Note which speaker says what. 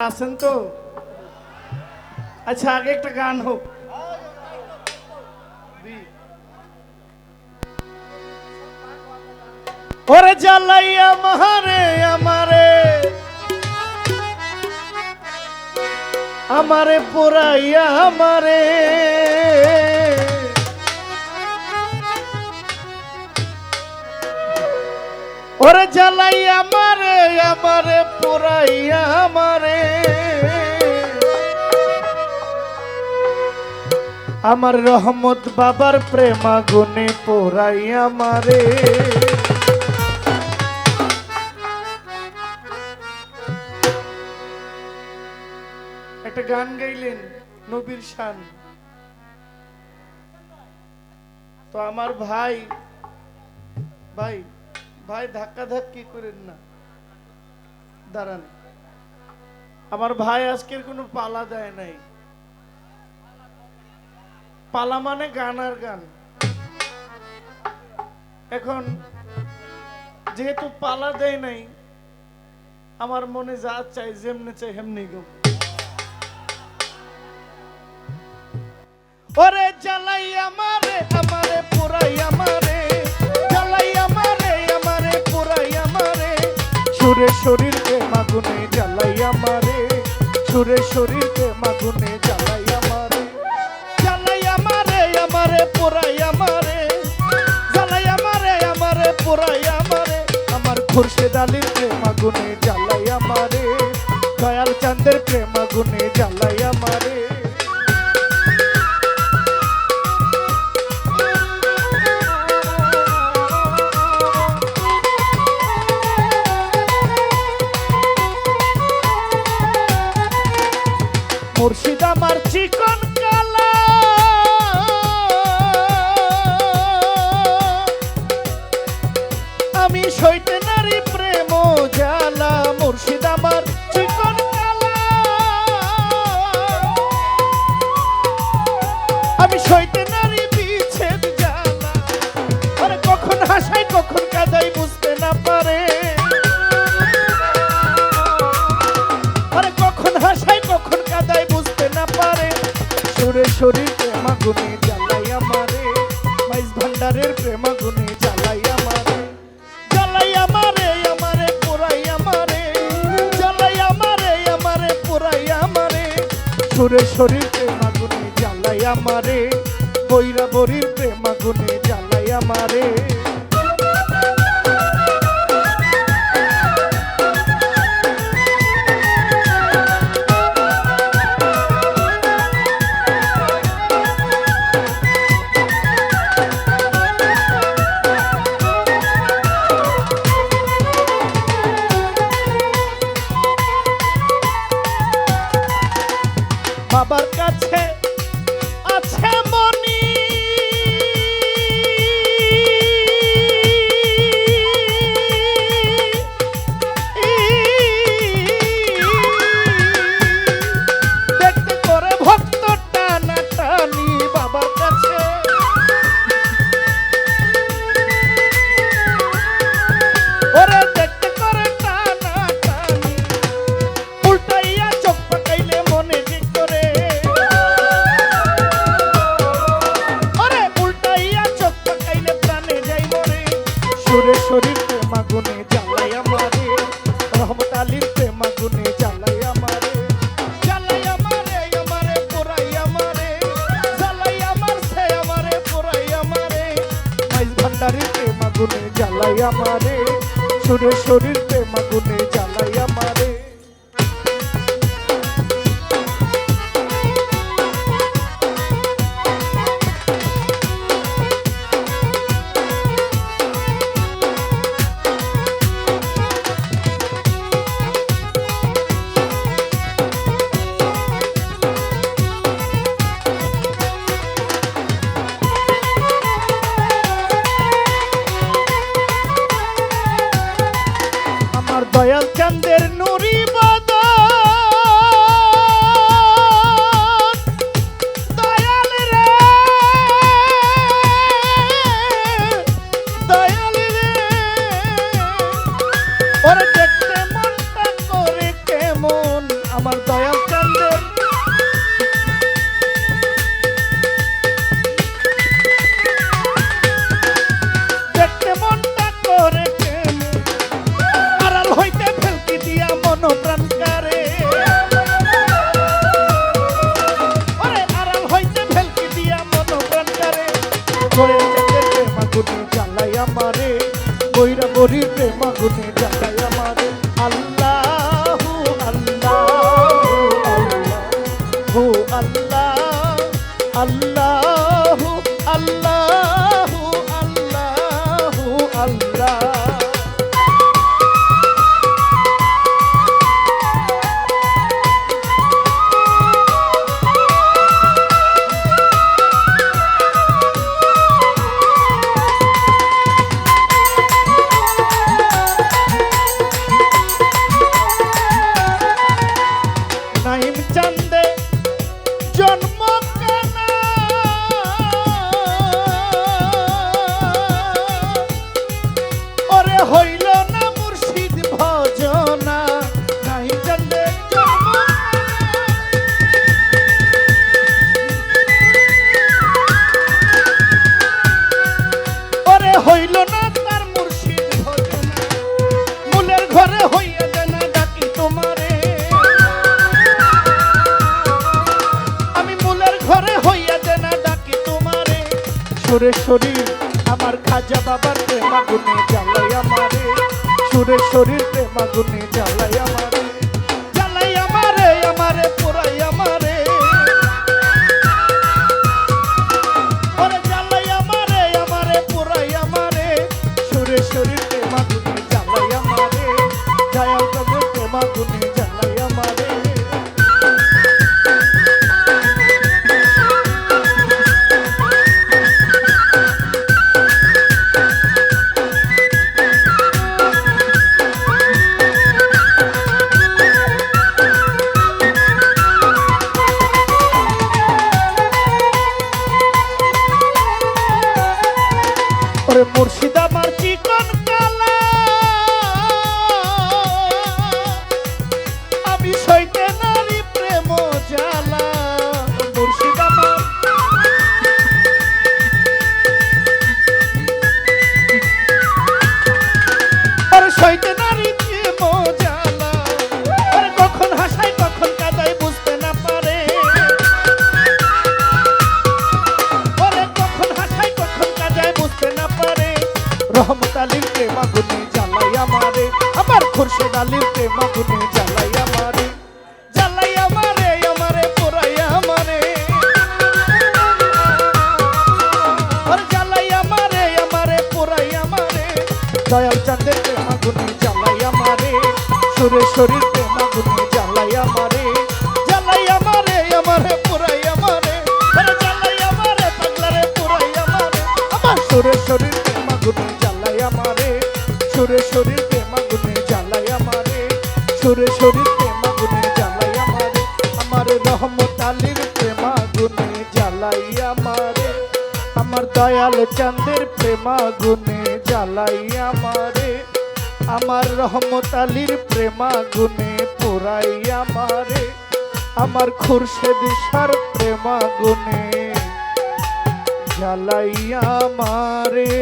Speaker 1: আছেন তো? আচ্ছা আগে একটা গান হোক। ওরে জ্বালাইয়া মারে আমারে। আমারে পোড়াইয়া আমারে। ওরে জ্বালাইয়া আমারে আমারে পোড়াইয়া আমারে। আমার রহমত বাবার প্রেমা গুনে পোড়াইয়া আমারে। একটা গান গাইলেন নবীর শান। তো আমার ভাই ভাই ভাই ধাক্কা ধাক্কি করেন না। দাঁড়ান। আমার ভাই আজকের কোনো পালা দেয় নাই। পালা মানে গান আর গান। এখন যেহেতু পালা দেয় নাই, আমার মনে যা চাই যেমনে চাই হেমনি গো। ওরে জ্বালাই আমারে আমারে পুরাই আমারে মাগুনে জ্বালাই আমারে সুরে শরীরকে মাগুনে জ্বালাই আমারে জ্বালাই আমারে আমারে পোড়াই আমারে জ্বালাই আমারে আমারে পোড়াই আমারে আমার খুরশেদ আলীর প্রেম আগুনে জ্বালাই আমারে দয়াল চাঁদের প্রেম আগুনে জ্বালাই মুর্শিদ আমার চিকন সুরে শরীর প্রেমা গুনে জ্বালাই আমারে, মাইস ভান্ডারের প্রেমা গুনে জ্বালাই আমারে। জ্বালাই আমারে আমারে পুরাই আমারে, জ্বালাই আমারে আমারে পুরাই আমারে। সুরে শরীর প্রেমা গুনে জ্বালাই আমারে, বৈরাবরীর প্রেমা গুনে জ্বালাই আমারে। রহমত আলীর প্রেমা গুনে জ্বালাই আমারে। জ্বালাই আমারে আমারে পোড়াই আমারে। জ্বালাই আমার সে, আমারে পোড়াই আমারে। মাইজ ভান্ডারির প্রেমা গুনে জ্বালাই আমারে। সুরে শরীর প্রেমা গুনে করে প্রেমা জ্বালাই আমারে। বৈরা বরি প্রেমাগুনি জ্বালাই সুরেশ্বরী আমার খাজা বাবার প্রেমাগুনে জ্বালাই আমারে। সুরেশ্বরীর প্রেমাগুনে জ্বালাই আমারে। ওরে মুর্শিদা মার চিকন কালা। আমি সইতে নারী প্রেম জ্বালা। মুর্শিদা মার ওরে সইতে রহমত আলীর প্রেমা গুনে জ্বালাই আমারে। আমার খুরশেদ আলীর প্রেমা গুনে জ্বালাই আমারে। জ্বালাই আমারে আমারে পোড়াই আমারে। ওরে জ্বালাই আমারে আমারে পোড়াই আমারে। দয়াল চাঁদের প্রেমা গুনে জ্বালাই আমারে। সুরেশ্বরীর প্রেমা গুনে জ্বালাই আমারে। জ্বালাই আমারে আমারে পোড়াই আমারে। জ্বালাই আমারে, পাগলারে পোড়াই আমারে। আমার সুরেশ্বরীর সুরেশ্বরীর প্রেমা গুনে জ্বালাই আমারে। আমার রহমত আলীর প্রেমা গুনে জ্বালাই আমারে। আমার দয়াল চাঁদের প্রেমা গুনে জ্বালাই আমারে। আমার রহমত আলীর প্রেমা গুনে পুরাই আমারে। আমার খুরশেদ সার প্রেমা গুনে জ্বালাই আমারে।